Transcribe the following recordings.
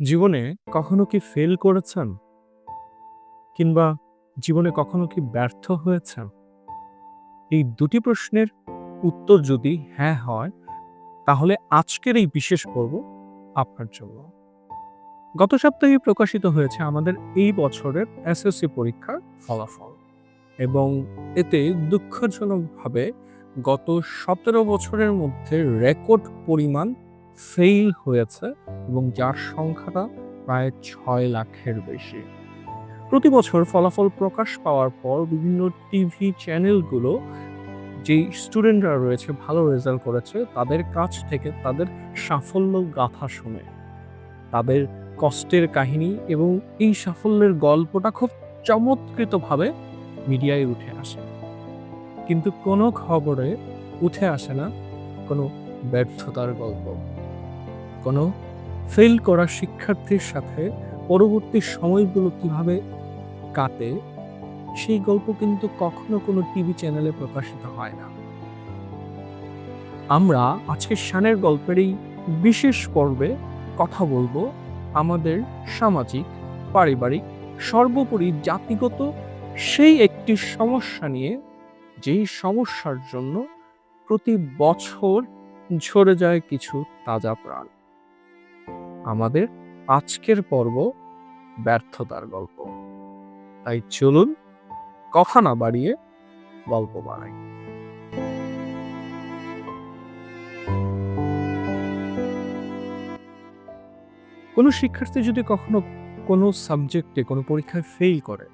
জীবনে কখনো কি ফেল করেছেন? কিংবা জীবনে কখনো কি ব্যর্থ হয়েছেন? এই দুটি প্রশ্নের উত্তর যদি হ্যাঁ হয়, তাহলে আজকের এই বিশেষ পর্ব আপনার জন্য। গত সপ্তাহে প্রকাশিত হয়েছে আমাদের এই বছরের এসএসসি পরীক্ষার ফলাফল এবং এতে দুঃখজনকভাবে গত ১৭ বছরের মধ্যে রেকর্ড পরিমাণ ফেইল হয়েছে এবং যার সংখ্যাটা প্রায় ছয় লাখের বেশি। প্রতি বছর ফলাফল প্রকাশ পাওয়ার পর বিভিন্ন টিভি চ্যানেলগুলো যেই স্টুডেন্টরা রয়েছে, ভালো রেজাল্ট করেছে, তাদের কাছ থেকে তাদের সাফল্য গাথা শুনে। তাদের কষ্টের কাহিনী এবং এই সাফল্যের গল্পটা খুব চমৎকৃতভাবে মিডিয়ায় উঠে আসে। কিন্তু কোনো খবরে উঠে আসে না, কোনো ব্যর্থতার গল্প। কোনো ফেল করা শিক্ষার্থীর সাথে পরবর্তী সময়গুলো কীভাবে কাটে, সেই গল্প কিন্তু কখনো কোনো টিভি চ্যানেলে প্রকাশিত হয় না। আমরা আজকের শানের গল্পের এই বিশেষ পর্বে কথা বলব আমাদের সামাজিক, পারিবারিক, সর্বোপরি জাতিগত সেই একটি সমস্যা নিয়ে, যেই সমস্যার জন্য প্রতি বছর ঝরে যায় কিছু তাজা প্রাণ। আমাদের আজকের পর্ব ব্যর্থতার গল্প। তাই চলুন কথা না বাড়িয়ে গল্প বাড়াই কোনো শিক্ষার্থী যদি কখনো কোনো সাবজেক্টে কোনো পরীক্ষায় ফেল করে,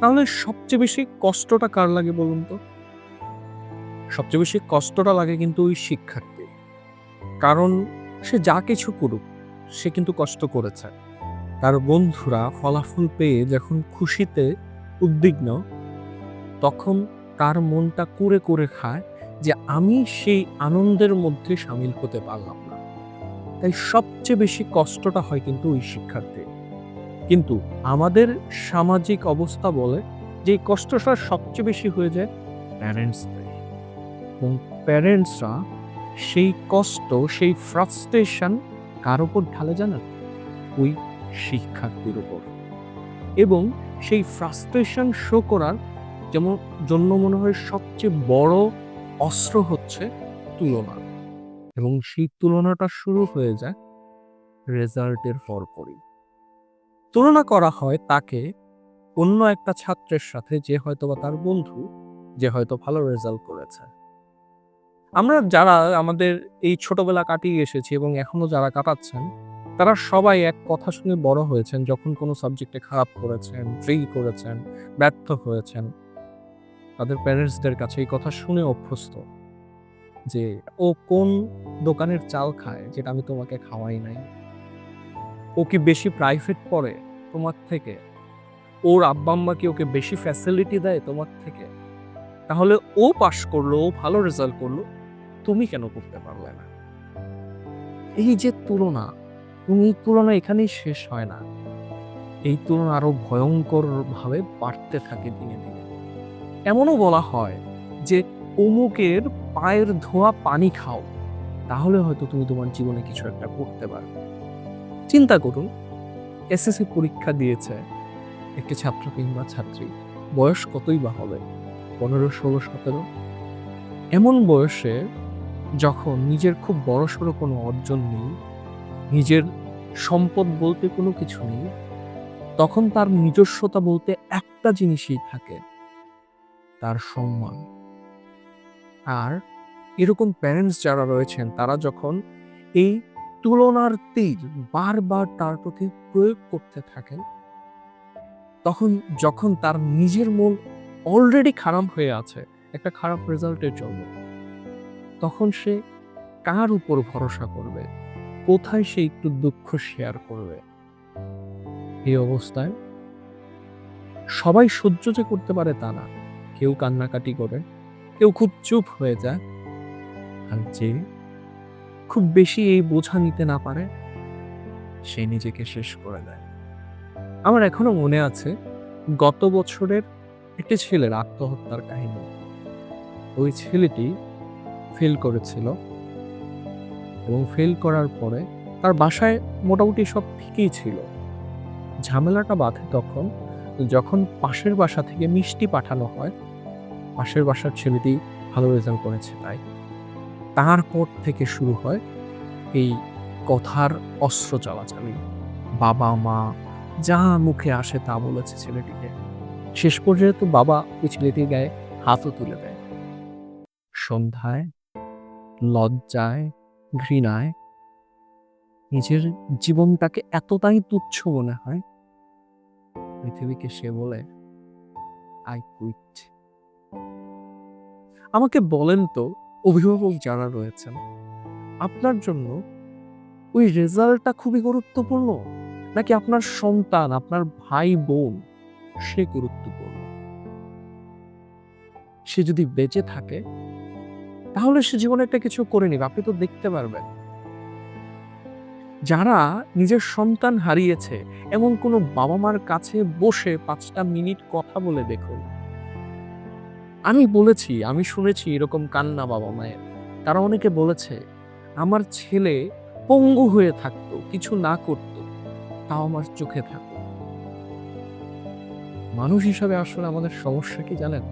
তাহলে সবচেয়ে বেশি কষ্টটা কার লাগে বলুন তো? সবচেয়ে বেশি কষ্টটা লাগে কিন্তু ওই শিক্ষার্থী কারণ সে যা কিছু করুক সে কিন্তু কষ্ট করেছে। তার বন্ধুরা ফলাফল পেয়ে যখন খুশিতে উদ্বিগ্ন, তখন তার মনটা কুরে করে খায় যে আমি সেই আনন্দের মধ্যে সামিল হতে পারলাম না। তাই সবচেয়ে বেশি কষ্টটা হয় কিন্তু ওই শিক্ষার্থী কিন্তু আমাদের সামাজিক অবস্থা বলে যে কষ্টটা সবচেয়ে বেশি হয়ে যায় প্যারেন্টসদের এবং প্যারেন্টসরা সেই কষ্ট, সেই ফ্রাস্ট্রেশন কার ওপর ঢালে জানেন ওই শিক্ষার্থীর উপর এবং সেই ফ্রাস্ট্রেশন শো করার যেমন জন্য মনে হয় সবচেয়ে বড় অস্ত্র হচ্ছে তুলনা। এবং সেই তুলনাটা শুরু হয়ে যায় রেজাল্টের পরপরই তুলনা করা হয় তাকে অন্য একটা ছাত্রের সাথে যে হয়তো বা তার বন্ধু, যে হয়তো ভালো রেজাল্ট করেছে। আমরা যারা আমাদের এই ছোটবেলা কাটিয়ে এসেছি এবং এখনও যারা কাটাচ্ছেন, তারা সবাই এক কথা শুনে বড় হয়েছেন যখন কোনো সাবজেক্টে খারাপ করেছেন ফেল করেছেন, ব্যর্থ হয়েছেন। তাদের প্যারেন্টসদের কাছে এই কথা শুনে অভ্যস্ত যে, ও কোন দোকানের চাল খায় যেটা আমি তোমাকে খাওয়াই নাই? ও কি বেশি প্রাইভেট পড়ে তোমার থেকে? ওর আব্বা আম্মা কি ওকে বেশি ফ্যাসিলিটি দেয় তোমার থেকে? তাহলে ও পাশ করল, ও ভালো রেজাল্ট করল, তুমি কেন করতে পারলে না? এই যে তুলনা এই তুলনা এখানেই শেষ হয় না। এই তুলনা আরও ভয়ঙ্কর ভাবে বাড়তে থাকে দিনে দিনে। এমনও বলা হয় যে, অমুকের পায়ের ধোয়া পানি খাও, তাহলে হয়তো তুমি তোমার জীবনে কিছু একটা করতে পারবে। চিন্তা করুন, এসএসসি পরীক্ষা দিয়েছে একটি ছাত্র কিংবা ছাত্রী, বয়স কতই বা হবে? পনেরো ষোলো সতেরো। এমন বয়সে যখন নিজের খুব বড়সড় কোনো অর্জন নেই, নিজের সম্পদ বলতে কোনো কিছু নেই, তখন তার নিজস্বতা বলতে একটা জিনিসই থাকে, তার সম্মান। আর এরকম প্যারেন্টস যারা রয়েছেন, তারা যখন এই তুলনার তীর বারবার তার প্রতি প্রয়োগ করতে থাকেন, তখন যখন তার নিজের মন অলরেডি খারাপ হয়ে আছে, একটা খারাপ রেজাল্টের জন্য। তখন সে কার উপর ভরসা করবে? কোথায় সে একটু দুঃখ শেয়ার করবে? এই অবস্থায় সবাই সহ্য যে করতে পারে তা না। কেউ কান্নাকাটি করে, কেউ খুব চুপ হয়ে যায়। আর যে খুব বেশি এই বোঝা নিতে না পারে, সে নিজেকে শেষ করে দেয়। আমার এখনও মনে আছে, গত বছরের একটি ছেলের আত্মহত্যার কাহিনী। ওই ছেলেটি ফেল করেছিল এবং ফেল করার পরে তার বাসায় মোটামুটি সব ঠিকই ছিল। ঝামেলাটা বাধে তখন যখন পাশের বাসা থেকে মিষ্টি পাঠানো হয়, পাশের বাসার ছেলেটি ভালো রেজাল্ট করেছে তাই। তারপর থেকে শুরু হয় এই কথার অস্ত্র চলাচলি। বাবা মা যা মুখে আসে তা বলেছে ছেলেটিকে। শেষ পর্যন্ত বাবা ওই ছেলেটির গায়ে হাতও তুলে দেয়। সন্ধ্যায়, লজ্জায়, ঘৃণায় নিজের জীবনটাকে এতটাই তুচ্ছ মনে হয়, পৃথিবীকে সে বলে আই কুইট আমাকে বলেন তো, অভিভাবক যারা রয়েছেন, আপনার জন্য ওই রেজাল্টটা খুবই গুরুত্বপূর্ণ? নাকি আপনার সন্তান, আপনার ভাই বোন সে গুরুত্বপূর্ণ। সে যদি বেঁচে থাকে, তাহলে সে জীবনে একটা কিছু করে নিবে, আপনি তো দেখতে পারবেন। যারা নিজের সন্তান হারিয়েছে, এমন কোনো বাবা মার কাছে বসে পাঁচটা মিনিট কথা বলে দেখুন। আমি বলেছি, আমি শুনেছি এরকম কান্না বাবা মায়ের তারা অনেকে বলেছে, আমার ছেলে পঙ্গু হয়ে থাকতো, কিছু না করতো, তাও আমার চোখে থাকতো। মানুষ হিসাবে আসলে আমাদের সমস্যা কি জানেন?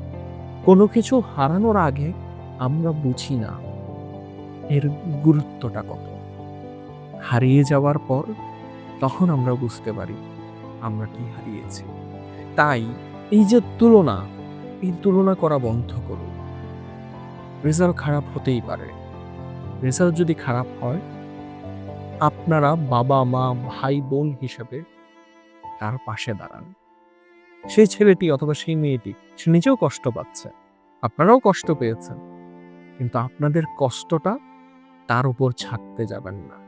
কোনো কিছু হারানোর আগে আমরা বুঝি না এর গুরুত্বটা কত। হারিয়ে যাওয়ার পর তখন আমরা বুঝতে পারি আমরা কি হারিয়েছি। তাই এই যে তুলনা, এই তুলনা করা বন্ধ করুন। রেজাল্ট খারাপ হতেই পারে। রেজাল্ট যদি খারাপ হয়, আপনারা বাবা, মা, ভাই, বোন হিসেবে তার পাশে দাঁড়ান। সেই ছেলেটি অথবা সেই মেয়েটি, সে নিজেও কষ্ট পাচ্ছে। আপনারাও কষ্ট পেয়েছেন। কিন্তু আপনাদের কষ্টটা তার উপর ছাড়তে যাবেন না।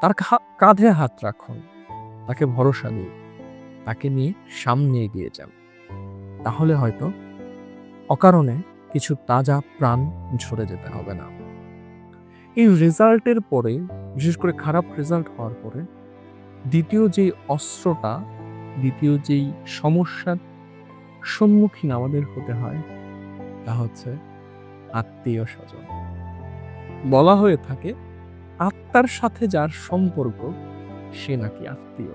তার কাঁধে হাত রাখুন। তাকে ভরসা দিন। তাকে নিয়ে সামনে এগিয়ে যান। তাহলে হয়তো অকারণে কিছু তাজা প্রাণ ঝরে যেতে হবে না। এই রেজাল্টের পরে, বিশেষ করে খারাপ রেজাল্ট হওয়ার পরে, দ্বিতীয় যে অস্ত্রটা দ্বিতীয় যেই সমস্যার সম্মুখীন আমাদের হতে হয়, তা হচ্ছে আত্মীয় স্বজন। বলা হয়ে থাকে, আত্মার সাথে যার সম্পর্ক, সে নাকি আত্মীয়।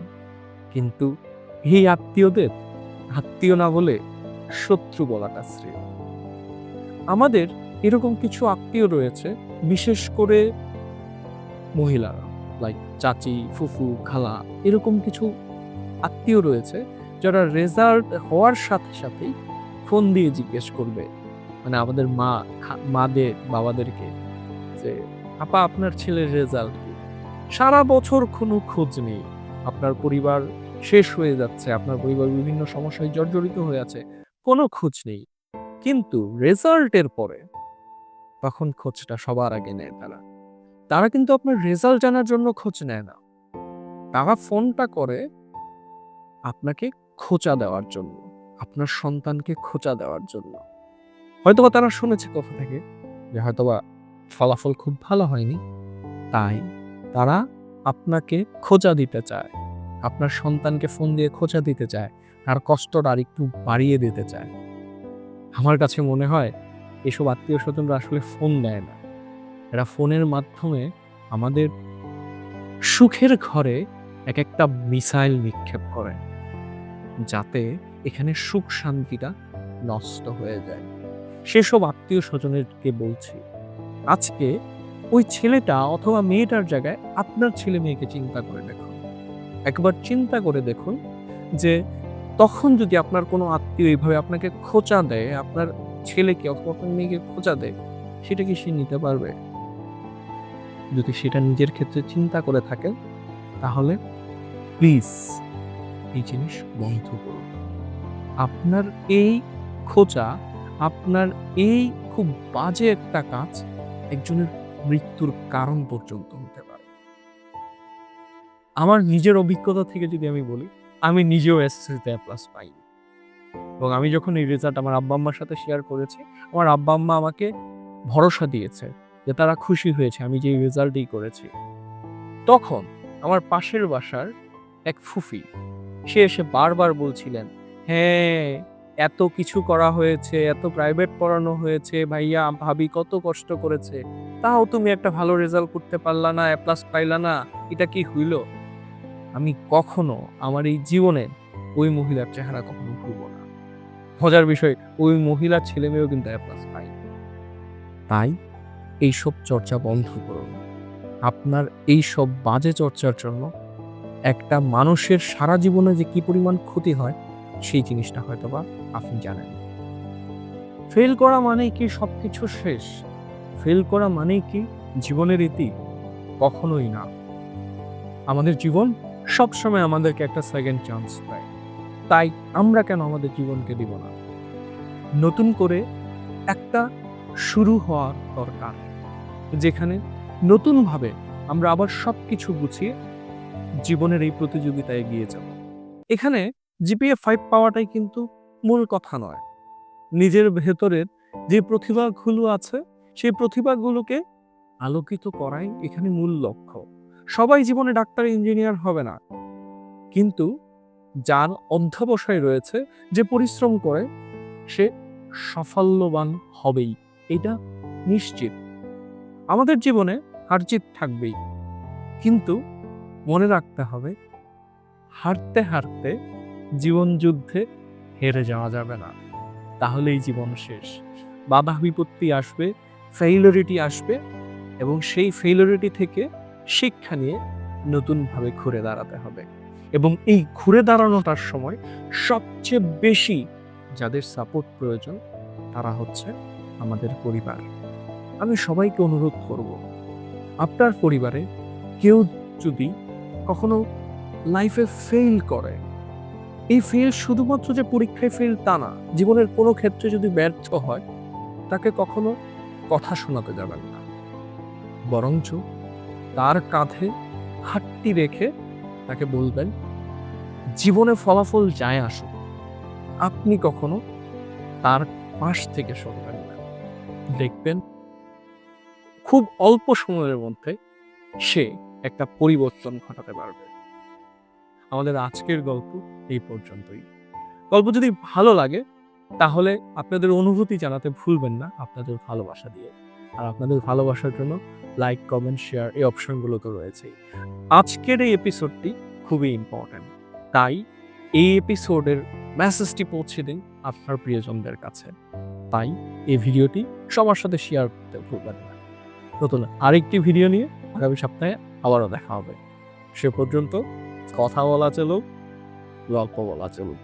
কিন্তু এই আত্মীয়দের, আত্মীয় না বলে শত্রু বলাটা শ্রেয়। আমাদের এরকম কিছু আত্মীয় রয়েছে, বিশেষ করে মহিলারা লাইক চাচি, ফুফু, খালা, এরকম কিছু আত্মীয় রয়েছে, যারা রেজাল্ট হওয়ার সাথে সাথেই ফোন দিয়ে জিজ্ঞেস করবে। মানে আমাদের মা মাদের, বাবাদেরকে যে, আপা, আপনার ছেলের রেজাল্ট কি? সারা বছর কোনো খোঁজ নেই। আপনার পরিবার শেষ হয়ে যাচ্ছে, আপনার পরিবার বিভিন্ন সমস্যায় জর্জরিত হয়ে আছে, কোনো খোঁজ নেই। কিন্তু রেজাল্টের পরে তখন খোঁজটা সবার আগে নেয় তারা। তারা কিন্তু আপনার রেজাল্ট জানার জন্য খোঁজ নেয় না। তারা ফোনটা করে আপনাকে খোঁচা দেওয়ার জন্য, আপনার সন্তানকে খোঁচা দেওয়ার জন্য। হয়তোবা তারা শুনেছে কোথা থেকে যে হয়তোবা ফলাফল খুব ভালো হয়নি, তাই তারা আপনাকে খোঁচা দিতে চায়, আপনার সন্তানকে ফোন দিয়ে খোঁচা দিতে চায়, তার কষ্টটা আর একটু বাড়িয়ে দিতে চায়। আমার কাছে মনে হয় এসব আত্মীয় স্বজনরা আসলে ফোন দেয় না। এরা ফোনের মাধ্যমে আমাদের সুখের ঘরে এক একটা মিসাইল নিক্ষেপ করে। যাতে এখানে সুখ শান্তিটা নষ্ট হয়ে যায়। সেসব আত্মীয় স্বজনেরকে বলছি, আজকে ওই ছেলেটা অথবা মেয়েটার জায়গায় আপনার ছেলে মেয়েকে চিন্তা করে দেখুন। একবার চিন্তা করে দেখুন যে তখন যদি আপনার কোনো আত্মীয় এইভাবে আপনাকে খোঁচা দেয়, আপনার ছেলেকে অথবা আপনার মেয়েকে খোঁচা দেয়, সেটা কি সে নিতে পারবে? যদি সেটা নিজের ক্ষেত্রে চিন্তা করে থাকেন, তাহলে প্লিজ এই জিনিস বন্ধ করুন। আপনার এই খোঁচা, আপনার এই খুব বাজে একটা কাজ একজনের মৃত্যুর কারণ পর্যন্ত হতে পারে। আমার নিজের অভিজ্ঞতা থেকে যদি আমি বলি, আমি নিজেও এসএসসিতে প্লাস পাইনি। এবং আমি যখন এই রেজাল্ট আমার আব্বা আম্মার সাথে শেয়ার করেছি, আমার আব্বা আম্মা আমাকে ভরসা দিয়েছে যে তারা খুশি হয়েছে, আমি যে রেজাল্টই করেছি। তখন আমার পাশের বাসার এক ফুফি সে এসে বারবার বলছিলেন হ্যাঁ এত কিছু করা হয়েছে, এত প্রাইভেট পড়ানো হয়েছে, ভাইয়া, ভাবি কত কষ্ট করেছে। তাও তুমি একটা ভালো রেজাল্ট করতে পারলা না প্লাস পাইলা না, এটা কি হইল? আমি কখনো আমার এই জীবনে ওই মহিলার চেহারা কখনো ভুলব না। মজার বিষয়, ওই মহিলার ছেলে মেয়েও কিন্তু প্লাস পাই তাই এইসব চর্চা বন্ধ করুন। আপনার এই সব বাজে চর্চার জন্য একটা মানুষের সারা জীবনে যে কি পরিমাণ ক্ষতি হয়, সেই জিনিসটা হয়তো বা আপনি জানেন। ফেল করা মানেই কি সব কিছু শেষ? ফেল করা মানেই কি জীবনের ইতি? কখনোই না। আমাদের জীবন সবসময় আমাদেরকে একটা সেকেন্ড চান্স দেয়। তাই আমরা কেন আমাদের জীবনকে দিব না? নতুন করে একটা শুরু হওয়ার দরকার, যেখানে নতুনভাবে আমরা আবার সব কিছু গুছিয়ে জীবনের এই প্রতিযোগিতায় এগিয়ে যাব। এখানে জিপিএ ফাইভ পাওয়াটাই কিন্তু মূল কথা নয়। নিজের ভেতরের যে প্রতিভাগুলো আছে, সেই প্রতিভাগুলোকে আলোকিত করাই এখানে মূল লক্ষ্য। সবাই জীবনে ডাক্তার, ইঞ্জিনিয়ার হবে না। কিন্তু যার অধ্যাবসায় রয়েছে, যে পরিশ্রম করে, সে সাফল্যবান হবেই। এটা নিশ্চিত। আমাদের জীবনে হারজিত থাকবেই। কিন্তু মনে রাখতে হবে, হারতে হারতে জীবন যুদ্ধে হেরে যাওয়া যাবে না। তাহলেই জীবন শেষ। বাধা বিপত্তি আসবে ফেইলরিটি আসবে এবং সেই ফেইলরিটি থেকে শিক্ষা নিয়ে নতুনভাবে ঘুরে দাঁড়াতে হবে। এবং এই ঘুরে দাঁড়ানোটার সময় সবচেয়ে বেশি যাদের সাপোর্ট প্রয়োজন তারা হচ্ছে আমাদের পরিবার। আমি সবাইকে অনুরোধ করব, আপনার পরিবারে কেউ যদি কখনো লাইফে ফেল করে। এই ফেল শুধুমাত্র যে পরীক্ষায় ফেল তা না, জীবনের কোনো ক্ষেত্রে যদি ব্যর্থ হয়, তাকে কখনো কথা শোনাতে যাবেন না। বরঞ্চ তার কাঁধে হাতটি রেখে তাকে বলবেন, জীবনে ফলাফল যায় আসুক। আপনি কখনো তার পাশ থেকে সরবেন না। দেখবেন, খুব অল্প সময়ের মধ্যে সে একটা পরিবর্তন ঘটাতে পারবে। আমাদের আজকের গল্প এই পর্যন্তই। গল্প যদি ভালো লাগে, তাহলে আপনাদের অনুভূতি জানাতে ভুলবেন না আপনাদের ভালোবাসা দিয়ে। আর আপনাদের ভালোবাসার জন্য লাইক, কমেন্ট, শেয়ার এই অপশনগুলো তো রয়েছেই আজকের এই এপিসোডটি খুবই ইম্পর্ট্যান্ট তাই এই এপিসোডের মেসেজটি পৌঁছে দিন আপনার প্রিয়জনদের কাছে। তাই এই ভিডিওটি সবার সাথে শেয়ার করতে ভুলবেন না। নতুন আরেকটি ভিডিও নিয়ে আগামী সপ্তাহে আবারও দেখা হবে। সে পর্যন্ত কথা বলা চলুক গল্প বলা চলুক।